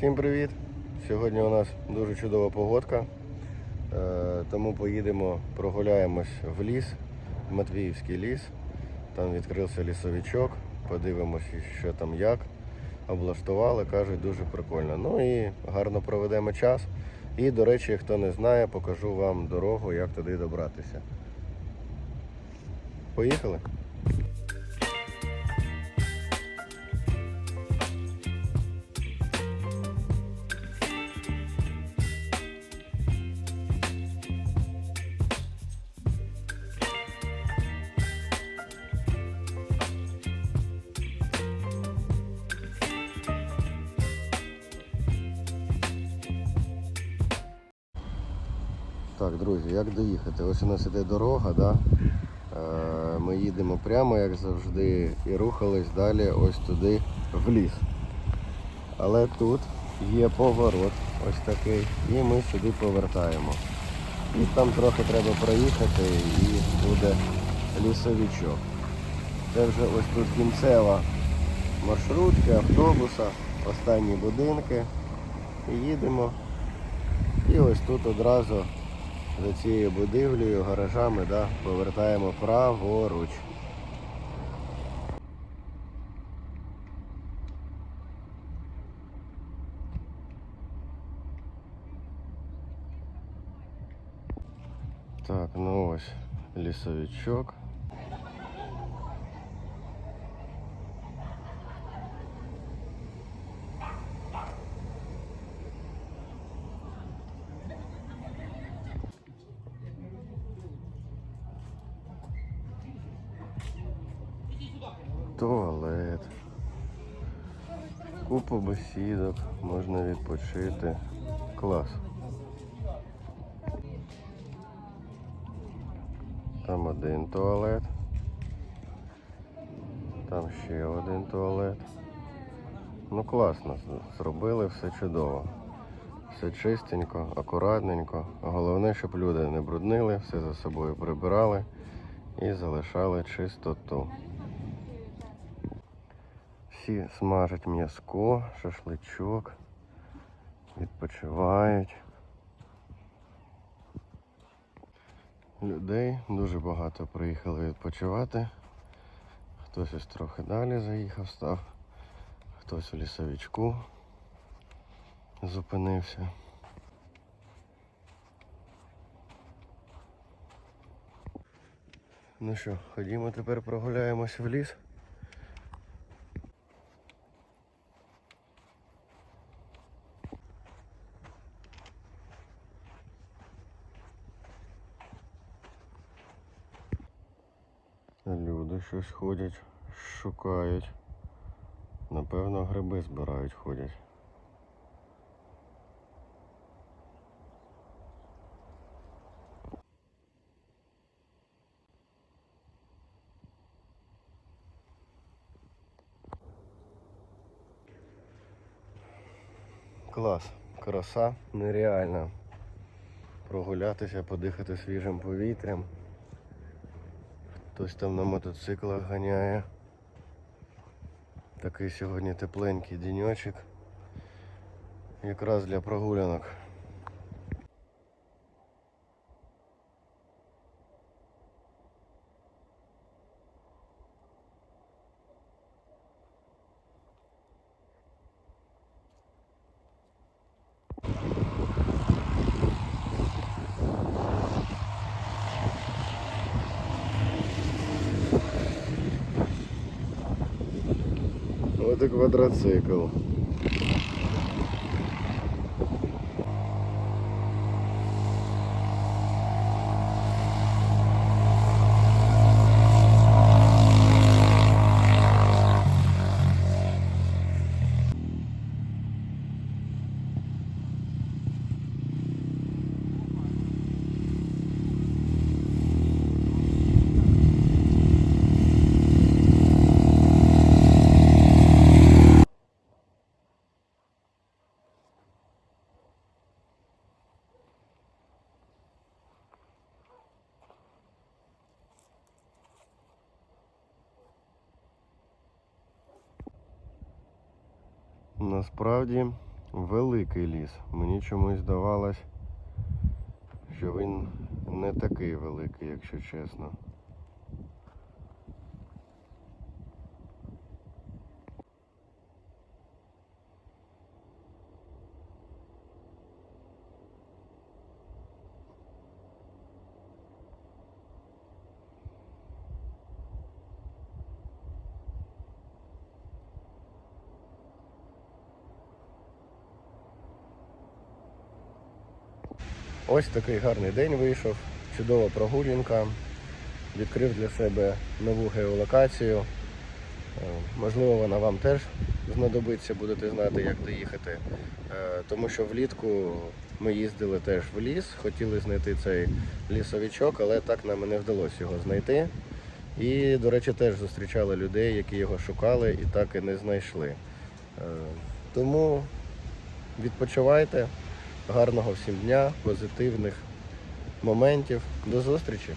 Всім привіт! Сьогодні у нас дуже чудова погодка, е, тому поїдемо прогуляємось в ліс, в Матвіївський ліс. Там відкрився лісовичок, подивимось, що там як. Облаштували, кажуть, дуже прикольно. Ну і гарно проведемо час. І, до речі, хто не знає, покажу вам дорогу, як туди добратися. Поїхали? Так, друзі, як доїхати? Ось у нас іде дорога, да? Е, ми їдемо прямо, як завжди, і рухались далі ось туди в ліс. Але тут є поворот ось такий, і ми сюди повертаємо. І там трохи треба проїхати і буде лісовичок. Це вже ось тут кінцева маршрутки, автобуса, останні будинки. І їдемо. І ось тут одразу за цією будівлею, гаражами, да, повертаємо праворуч. Так, ну ось лісовичок. Туалет. Купа бесідок, можна відпочити. Клас. Там один туалет. Там ще один туалет. Ну класно, зробили все чудово. Все чистенько, акуратненько. Головне, щоб люди не бруднили, все за собою прибирали і залишали чистоту. Всі смажать м'язко, шашличок, відпочивають. Людей дуже багато приїхали відпочивати. Хтось ось трохи далі заїхав, став, хтось у лісовичку зупинився. Ну що, ходімо тепер прогуляємось в ліс. Люди щось ходять, шукають. Напевно, гриби збирають, ходять. Клас, краса нереальна. Прогулятися, подихати свіжим повітрям. Хтось там на мотоциклах ганяє. Такий сьогодні тепленький денечок. Якраз для прогулянок. Вот квадроцикл. Насправді великий ліс. Мені чомусь здавалось, що він не такий великий, якщо чесно. Ось такий гарний день вийшов, чудова прогулянка. Відкрив для себе нову геолокацію. Е, Можливо, вона вам теж знадобиться, будете знати, як доїхати. Е, Тому що влітку ми їздили теж в ліс, хотіли знайти цей лісовичок, але так нам і не вдалося його знайти. І, до речі, теж зустрічали людей, які його шукали і так і не знайшли. Е, Тому відпочивайте. Гарного всім дня, позитивних моментів. До зустрічі!